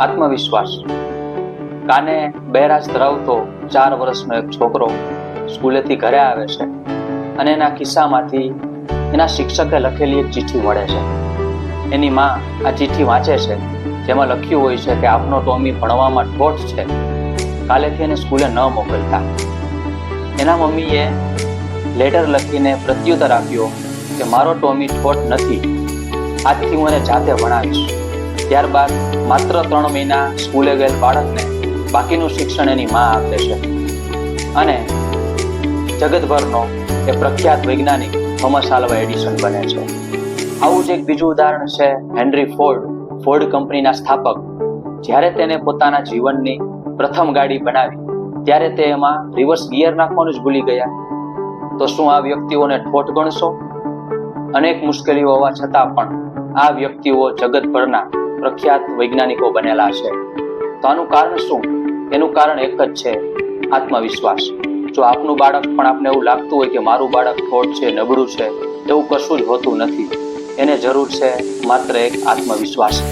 આત્મવિશ્વાસ. કાને બહેરાજ ધરાવતો ચાર વર્ષનો એક છોકરો સ્કૂલેથી ઘરે આવે છે અને એના ખિસ્સામાંથી એના શિક્ષકે લખેલી એક ચિઠ્ઠી મળે છે. એની માં આ ચિઠ્ઠી વાંચે છે. જેમાં લખ્યું હોય છે કે આપનો ટોમી ભણવામાં ઠોઠ છે. કાલેથી એને સ્કૂલે ન મોકલતા. એના મમ્મીએ લેટર લખીને પ્રત્યુત્તર આપ્યો કે મારો ટોમી ઠોઠ નથી. આજથી હું એને જાતે ભણાવીશ. ત્યારબાદ માત્ર ત્રણ મહિના સ્કૂલે ગયેલ બાળકને બાકીનું શિક્ષણ એની માં આપે છે અને જગતભરનો એ પ્રખ્યાત વૈજ્ઞાનિક થોમસ આલ્વા એડિસન બને છે. આવું જ એક બીજું ઉદાહરણ છે હેનરી ફોર્ડ. ફોર્ડ કંપનીના સ્થાપક. જ્યારે તેને પોતાના જીવનની પ્રથમ ગાડી બનાવી, ત્યારે તે એમાં રિવર્સ ગિયર નાખવાનું જ ભૂલી ગયા. તો શું આ વ્યક્તિઓને ઠોઠ ગણશો? અનેક મુશ્કેલીઓ હોવા છતાં પણ આ વ્યક્તિઓ જગતભરના પ્રખ્યાત વૈજ્ઞાનિકો બનેલા છે. તો આનું કારણ શું? એનું કારણ એક જ છે, આત્મવિશ્વાસ. જો આપનું બાળક પણ આપને એવું લાગતું હોય કે મારું બાળક ખોટ છે, નબળું છે, એવું કશું જ હોતું નથી. એને જરૂર છે માત્ર એક આત્મવિશ્વાસ.